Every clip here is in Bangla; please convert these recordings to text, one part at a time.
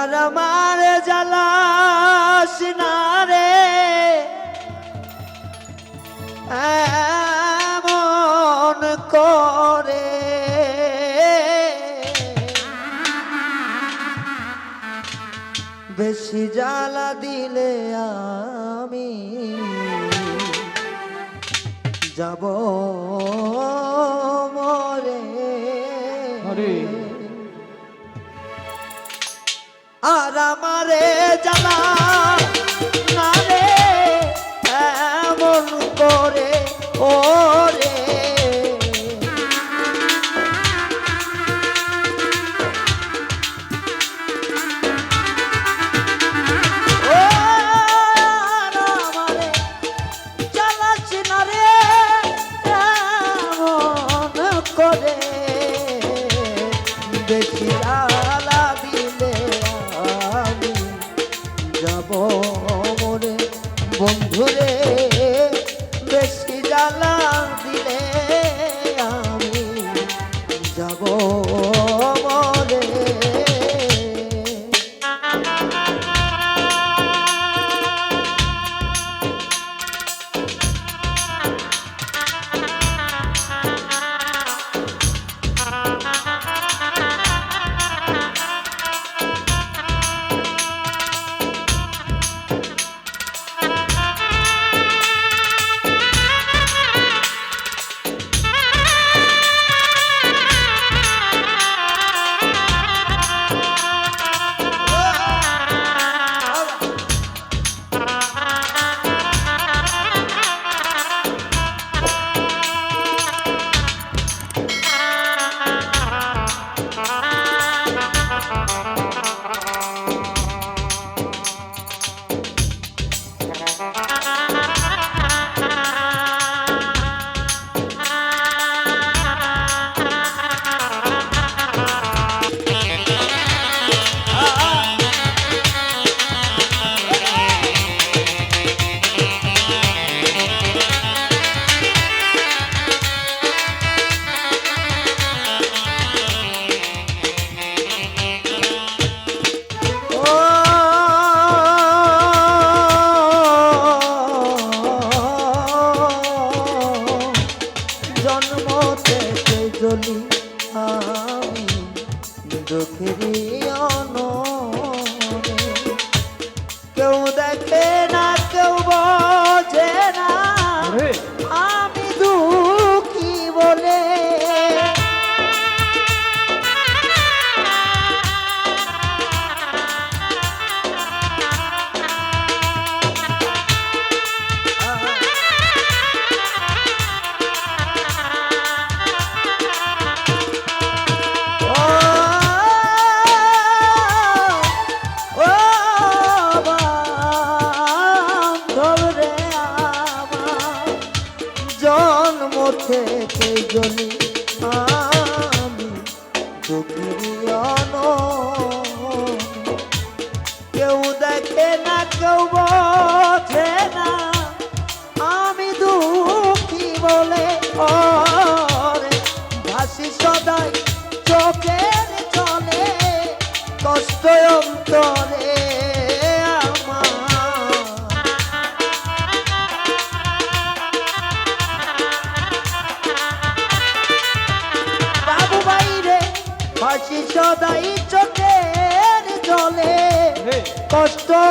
আর আমার জ্বালাস না রে। এমন করে। বেশি জ্বালা দিলে আমি যাব আর আমারে জ্বালা না রে এমন করে ও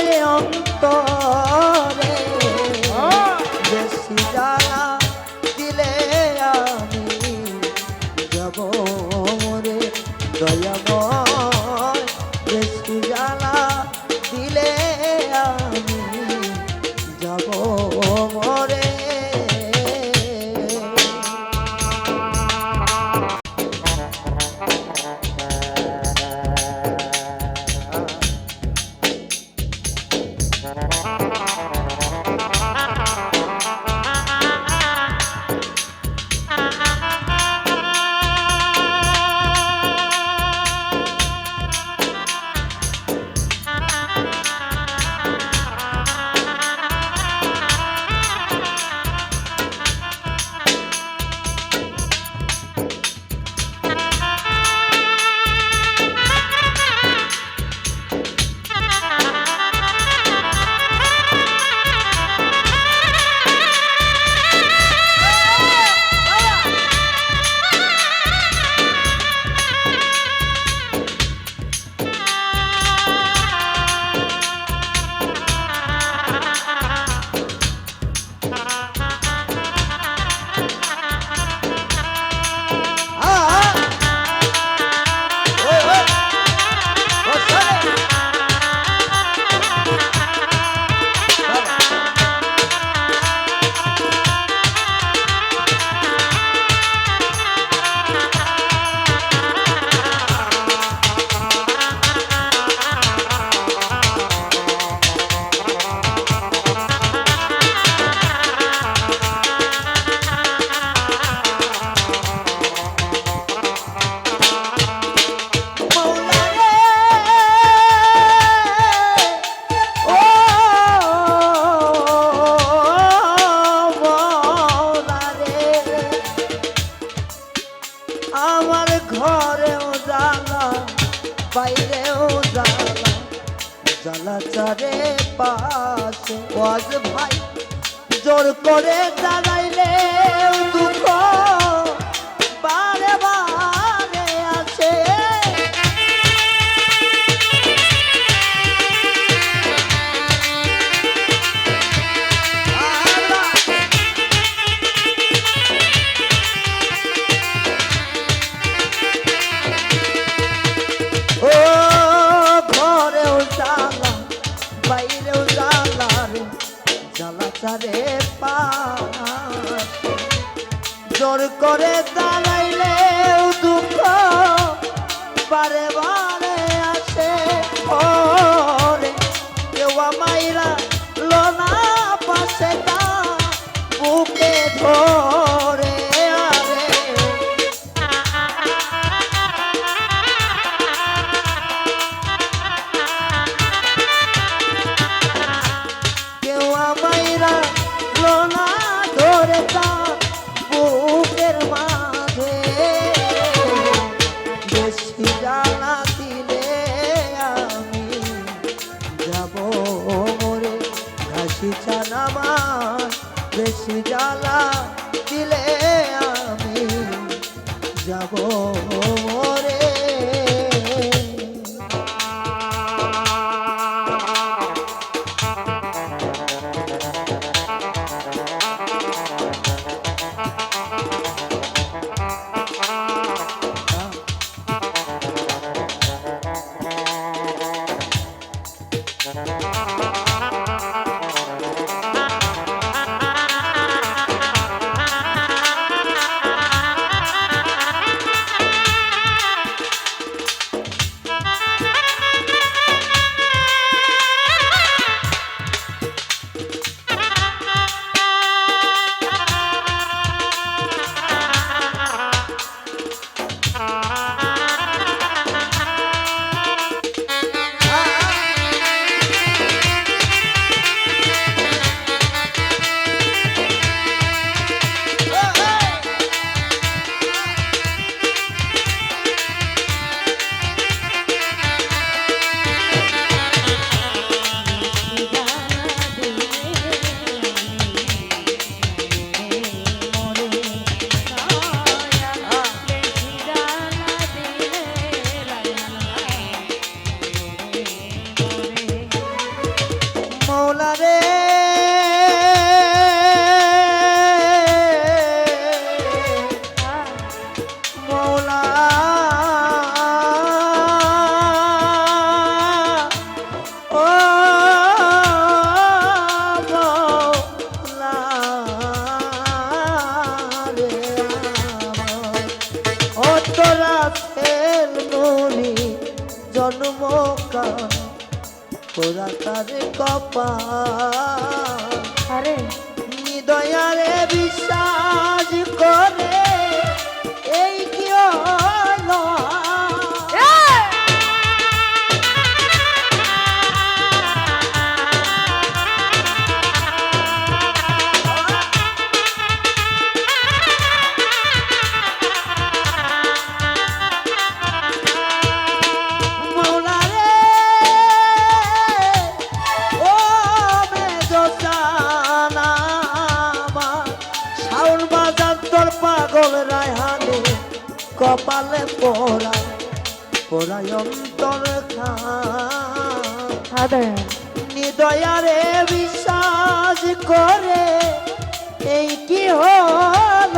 হৃদয়ে অন্তরে বেশি জ্বালা জালাচারে পাঁচ ভাই জোর করে দাঁড়াই জোর করে দানা জ্বালা দিলে আমি যাব রে পোড়া তার কপা আরে। নিদয়ারে বিশ্বাস করে পড়া পরায়ন্তর নিদয়ারে বিশ্বাস করে এই কি হল?